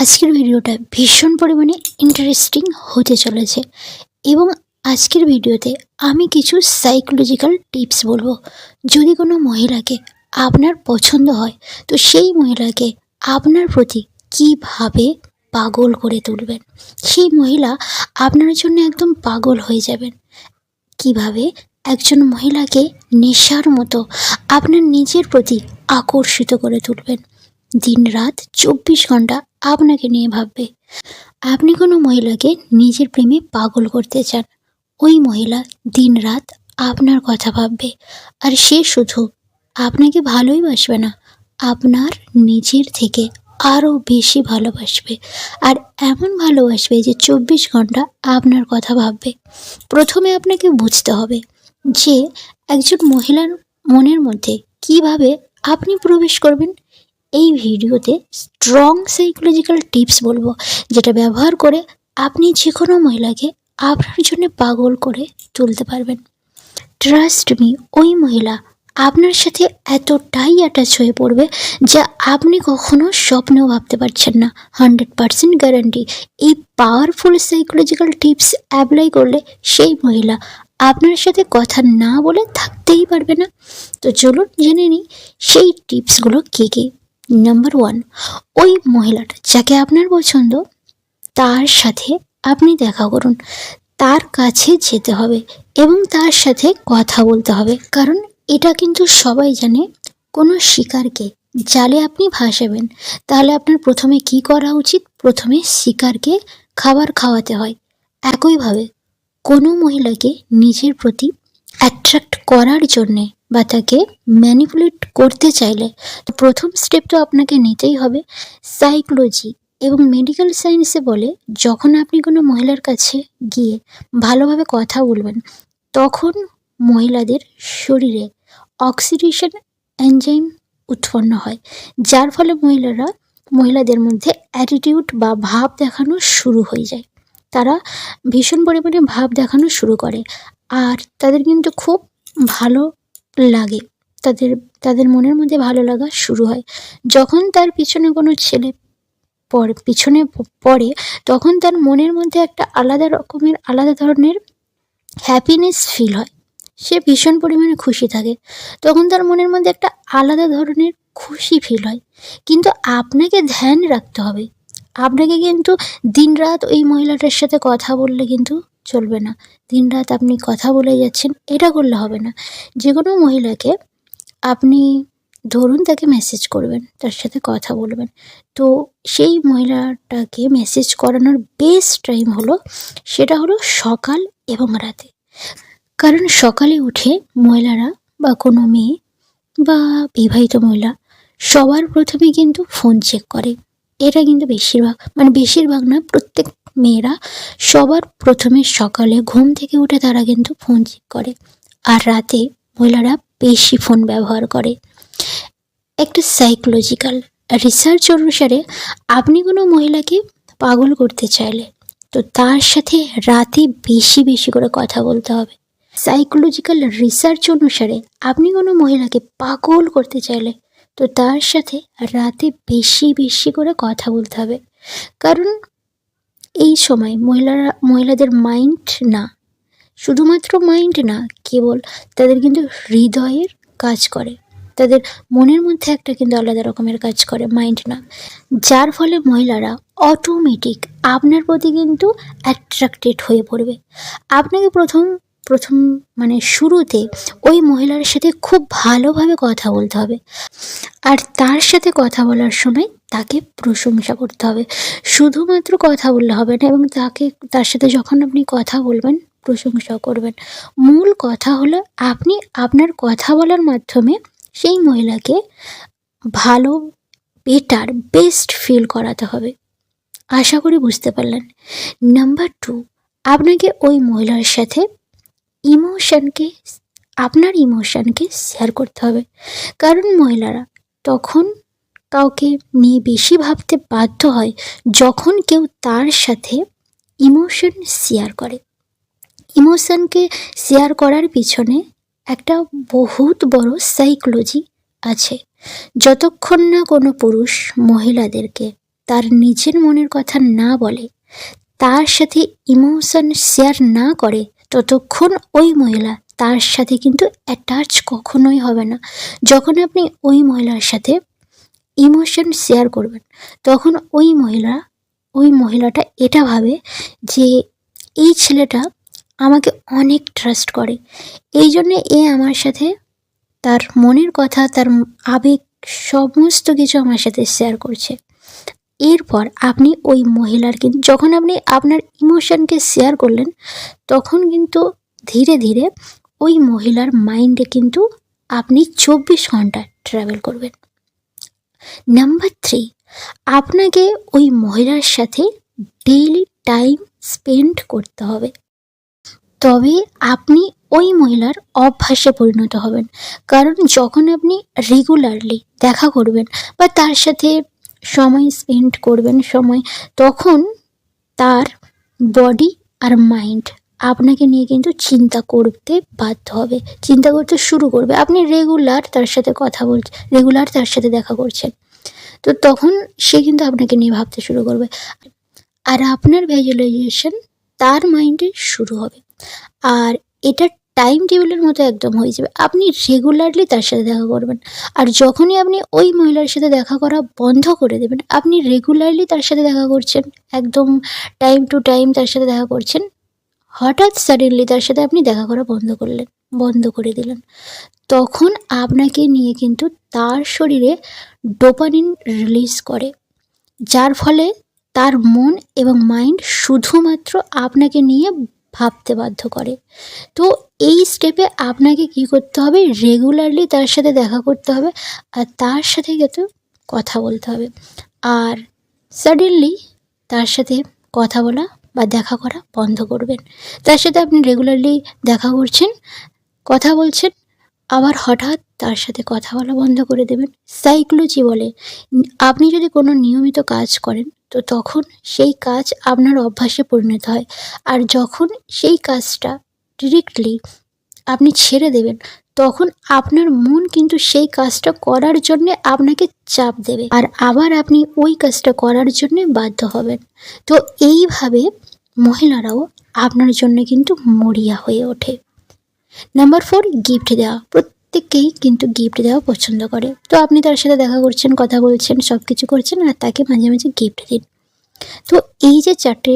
আজকের ভিডিওটা ভীষণ পরিমাণে ইন্টারেস্টিং হতে চলেছে এবং আজকের ভিডিওতে আমি কিছু সাইকোলজিক্যাল টিপস বলব। যদি কোনো মহিলাকে আপনার পছন্দ হয়, তো সেই মহিলাকে আপনার প্রতি কীভাবে পাগল করে তুলবেন? সেই মহিলা আপনার জন্য একদম পাগল হয়ে যাবেন। কীভাবে? একজন মহিলাকে নেশার মতো আপনার নিজের প্রতি আকর্ষিত করে তুলবেন। দিন রাত চব্বিশ ঘণ্টা আপনাকে নিয়ে ভাববে। আপনি কোনো মহিলাকে নিজের প্রেমে পাগল করতে চান, ওই মহিলা দিন রাত আপনার কথা ভাববে। আর সে শুধু আপনাকে ভালোই বাসবে না, আপনার নিজের থেকে আরও বেশি ভালোবাসবে। আর এমন ভালোবাসবে যে চব্বিশ ঘণ্টা আপনার কথা ভাববে। প্রথমে আপনাকে বুঝতে হবে যে একজন মহিলার মনের মধ্যে কীভাবে আপনি প্রবেশ করবেন এই ভিডিওতে স্ট্রং সাইকোলজিক্যাল টিপস বলব, যেটা ব্যবহার করে আপনি যে কোনো মহিলাকে আপনার জন্য পাগল করে তুলতে পারবেন। ট্রাস্ট মি ওই মহিলা আপনার সাথে এতটাই অ্যাটাচ হয়ে পড়বে যা আপনি কখনো স্বপ্নেও ভাবতে পারছেন না। হান্ড্রেড পারসেন্ট গ্যারান্টি এই পাওয়ারফুল সাইকোলজিক্যাল টিপস অ্যাপ্লাই করলে সেই মহিলা আপনার সাথে কথা না বলে থাকতেই পারবে না। তো চলুন জেনে নিই সেই টিপসগুলো কী কী। নাম্বার ওয়ান ওই মহিলাটা যাকে আপনার পছন্দ, তার সাথে আপনি দেখা করুন। তার কাছে যেতে হবে এবং তার সাথে কথা বলতে হবে। কারণ এটা কিন্তু সবাই জানে, কোনো শিকারকে জালে আপনি ভাসাবেন। তাহলে আপনার প্রথমে কি করা উচিত? প্রথমে শিকারকে খাবার খাওয়াতে হয়। একইভাবে কোনো মহিলাকে নিজের প্রতি অ্যাট্রাক্ট করার জন্যে বা তাকে ম্যানিপুলেট করতে চাইলে তো প্রথম স্টেপ তো আপনাকে নিতেই হবে। সাইকোলজি এবং মেডিকেল সায়েন্সে বলে, যখন আপনি কোনো মহিলার কাছে গিয়ে ভালোভাবে কথা বলবেন, তখন মহিলাদের শরীরে অক্সিডেশন এনজাইম উৎপন্ন হয়। যার ফলে মহিলারা, মহিলাদের মধ্যে অ্যাটিটিউড বা ভাব দেখানো শুরু হয়ে যায়। তারা ভীষণ পরিমাণে ভাব দেখানো শুরু করে। আর তাদের কিন্তু খুব ভালো লাগে। তাদের তাদের মনের মধ্যে ভালো লাগা শুরু হয়। যখন তার পিছনে কোনো ছেলে পর, পিছনে পড়ে, তখন তার মনের মধ্যে একটা আলাদা রকমের, আলাদা ধরনের হ্যাপিনেস ফিল হয়। সে ভীষণ পরিমাণে খুশি থাকে। তখন তার মনের মধ্যে একটা আলাদা ধরনের খুশি ফিল হয়। কিন্তু আপনাকে ধ্যান রাখতে হবে। আপনাকে কিন্তু দিনরাত ওই মহিলাটার সাথে কথা বললে কিন্তু চলবে না। দিনরাত আপনি কথা বলে যাচ্ছেন, এটা করলে হবে না। যে কোনো মহিলাকে আপনি ধরুন তাকে মেসেজ করবেন, তার সাথে কথা বলবেন। তো সেই মহিলাটাকে মেসেজ করানোর বেস্ট টাইম হলো, সেটা হলো সকাল এবং রাতে। কারণ সকালে উঠে মহিলারা বা কোনো মেয়ে বা বিবাহিত মহিলা সবার প্রথমে কিন্তু ফোন চেক করে। এটা কিন্তু বেশিরভাগ মানে বেশিরভাগ না, প্রত্যেক মেয়েরা সবার প্রথমে সকালে ঘুম থেকে উঠে তারা কিন্তু ফোন চেক করে। আর রাতে মহিলারা বেশি ফোন ব্যবহার করে। একটা সাইকোলজিক্যাল রিসার্চ অনুসারে আপনি কোনো মহিলাকে পাগল করতে চাইলে, তো তার সাথে রাতে বেশি বেশি করে কথা বলতে হবে। সাইকোলজিক্যাল রিসার্চ অনুসারে আপনি কোনো মহিলাকে পাগল করতে চাইলে তো তার সাথে রাতে বেশি বেশি করে কথা বলতে হবে। কারণ এই সময় মহিলারা, মহিলাদের মাইন্ড না। শুধুমাত্র মাইন্ড না, কেবল তাদের কিন্তু হৃদয়ের কাজ করে। তাদের মনের মধ্যে একটা কিন্তু আলাদা রকমের কাজ করে মাইন্ড না। যার ফলে মহিলারা অটোমেটিক আপনার প্রতি কিন্তু অ্যাট্রাক্টেড হয়ে পড়বে। আপনাকে প্রথম প্রথম মানে শুরুতে ওই মহিলার সাথে খুব ভালোভাবে কথা বলতে হবে। আর তার সাথে কথা বলার সময় তাকে প্রশংসা করতে হবে। শুধুমাত্র কথা বললে হবে না এবং তাকে, তার সাথে যখন আপনি কথা বলবেন প্রশংসা করবেন। মূল কথা হলো আপনি আপনার কথা বলার মাধ্যমে সেই মহিলাকে ভালো বেটার বেস্ট ফিল করাতে হবে। আশা করি বুঝতে পারলেন। নাম্বার টু আপনাকে ওই মহিলার সাথে ইমোশনকে আপনার ইমোশনকে শেয়ার করতে হবে। কারণ মহিলারা তখন কাউকে নিয়ে বেশি ভাবতে বাধ্য হয় যখন কেউ তার সাথে ইমোশন শেয়ার করে। ইমোশনকে শেয়ার করার পিছনে একটা বহুত বড় সাইকোলজি আছে। যতক্ষণ না কোনো পুরুষ মহিলাদেরকে তার নিজের মনের কথা না বলে, তার সাথে ইমোশন শেয়ার না করে ততক্ষণ ওই মহিলা তার সাথে কিন্তু অ্যাটাচ কখনোই হবে না। যখন আপনি ওই মহিলার সাথে ইমোশন শেয়ার করবেন, তখন ওই মহিলা, ওই মহিলাটা এটা ভাবে যে এই ছেলেটা আমাকে অনেক ট্রাস্ট করে। এই জন্যে এ আমার সাথে তার মনের কথা, তার আবেগ, সমস্ত কিছু আমার সাথে শেয়ার করছে। এরপর আপনি ওই মহিলার কিন্তু যখন আপনি আপনার ইমোশনকে শেয়ার করলেন, তখন কিন্তু ধীরে ধীরে ওই মহিলার মাইন্ডে কিন্তু আপনি চব্বিশ ঘণ্টা ট্রাভেল করবেন। নাম্বার থ্রি আপনাকে ওই মহিলার সাথে ডেইলি টাইম স্পেন্ড করতে হবে। তবে আপনি ওই মহিলার অভ্যাসে পরিণত হবেন। কারণ যখন আপনি রেগুলারলি দেখা করবেন বা তার সাথে সময় স্পেন্ড করবেন, সময়, তখন তার বডি আর মাইন্ড আপনাকে নিয়ে কিন্তু চিন্তা করতে বাধ্য হবে। চিন্তা করতে শুরু করবে। আপনি রেগুলার তার সাথে কথা বলছেন রেগুলার তার সাথে দেখা করছেন। তো তখন সে কিন্তু আপনাকে নিয়ে ভাবতে শুরু করবে। আর আপনার ভ্যাজুয়ালাইজেশন তার মাইন্ডে শুরু হবে। আর এটা টাইম টেবিলের মতো একদম হয়ে যাবে। আপনি রেগুলারলি তার সাথে দেখা করবেন। আর যখনই আপনি ওই মহিলার সাথে দেখা করা বন্ধ করে দেবেন, আপনি রেগুলারলি তার সাথে দেখা করছেন, একদম টাইম টু টাইম তার সাথে দেখা করছেন, হঠাৎ সাডেনলি তার সাথে আপনি দেখা করা বন্ধ করলেন, বন্ধ করে দিলেন। তখন আপনাকে নিয়ে কিন্তু তার শরীরে ডোপানিন রিলিজ করে। যার ফলে তার মন এবং মাইন্ড শুধুমাত্র আপনাকে নিয়ে ভাবতে বাধ্য করে। তো এই স্টেপে আপনাকে কি করতে হবে? রেগুলারলি তার সাথে দেখা করতে হবে আর তার সাথে কিন্তু কথা বলতে হবে। আর সাডেনলি তার সাথে কথা বলা বা দেখা করা বন্ধ করবেন। তার সাথে আপনি রেগুলারলি দেখা করছেন, কথা বলছেন আবার হঠাৎ তার সাথে কথা বলা বন্ধ করে দেবেন। সাইকোলজি বলে, আপনি যদি কোনো নিয়মিত কাজ করেন, তো তখন সেই কাজ আপনার অভ্যাসে পরিণত হয়। আর যখন সেই কাজটা ডিরেক্টলি আপনি ছেড়ে দেবেন, তখন আপনার মন কিন্তু সেই কাজটা করার জন্য আপনাকে চাপ দেবে। আর আবার আপনি ওই কাজটা করার জন্য বাধ্য হবেন। তো এইভাবে মহিলারাও আপনার জন্য কিন্তু মরিয়া হয়ে ওঠে। নাম্বার ফোর গিফট দেওয়া। প্রত্যেককেই কিন্তু গিফট দেওয়া পছন্দ করে। তো আপনি তার সাথে দেখা করছেন, কথা বলছেন সব কিছু করছেন আর তাকে মাঝে মাঝে গিফট দিন। তো এই যে চারটে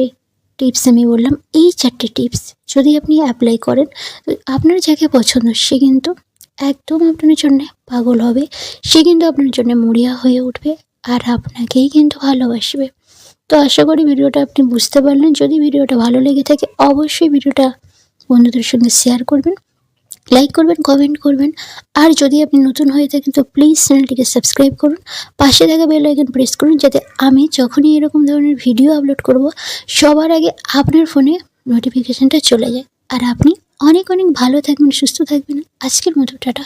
টিপস আমি বললাম, এই চারটে টিপস যদি আপনি অ্যাপ্লাই করেন, তো আপনার যাকে পছন্দ সে কিন্তু একদম আপনার জন্য পাগল হবে। সে কিন্তু আপনার জন্য মরিয়া হয়ে উঠবে আর আপনাকেই কিন্তু ভালোবাসবে। তো আশা করি ভিডিওটা আপনি বুঝতে পারলেন। যদি ভিডিওটা ভালো লেগে থাকে, অবশ্যই ভিডিওটা বন্ধুদের সঙ্গে শেয়ার করবেন লাইক করবেন কমেন্ট করবেন। আর যদি আপনি নতুন হয়ে থাকেন, তো প্লিজ চ্যানেলটিকে সাবস্ক্রাইব করুন। পাশে থাকা বেল আইকন প্রেস করুন, যাতে আমি যখনই এরকম ধরনের ভিডিও আপলোড করব, সবার আগে আপনার ফোনে নোটিফিকেশানটা চলে যায়। আর আপনি অনেক অনেক ভালো থাকবেন, সুস্থ থাকবেন। আজকের মতো, টাটা।